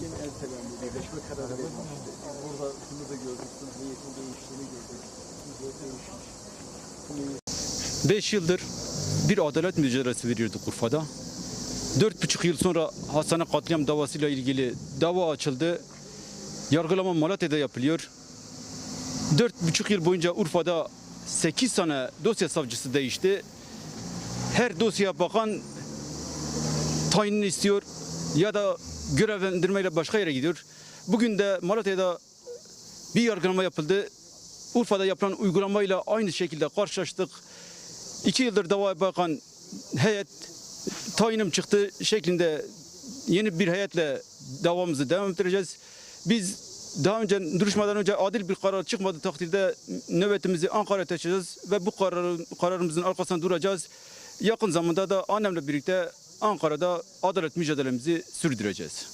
Yine ertelendi, birleşme kararı verilmişti. Burada şunu da gördük, niyetin değiştiğini gördük. Da değişmiş. 5 yıldır bir adalet mücadelesi veriyorduk Urfa'da. 4,5 yıl sonra hastane katliam davasıyla ilgili dava açıldı. Yargılama Malatya'da yapılıyor. 4,5 yıl boyunca Urfa'da 8 tane dosya savcısı değişti. Her dosyaya bakan tayinini istiyor ya da görevlendirmeyle başka yere gidiyor. Bugün de Malatya'da bir yargılama yapıldı. Urfa'da yapılan uygulamayla aynı şekilde karşılaştık. İki yıldır davaya bakan heyet tayinim çıktı şeklinde yeni bir heyetle davamızı devam ettireceğiz. Biz daha önce duruşmadan önce adil bir karar çıkmadığı takdirde nöbetimizi Ankara'ya taşıyacağız ve bu kararın, kararımızın arkasında duracağız. Yakın zamanda da annemle birlikte Ankara'da adalet mücadelemizi sürdüreceğiz.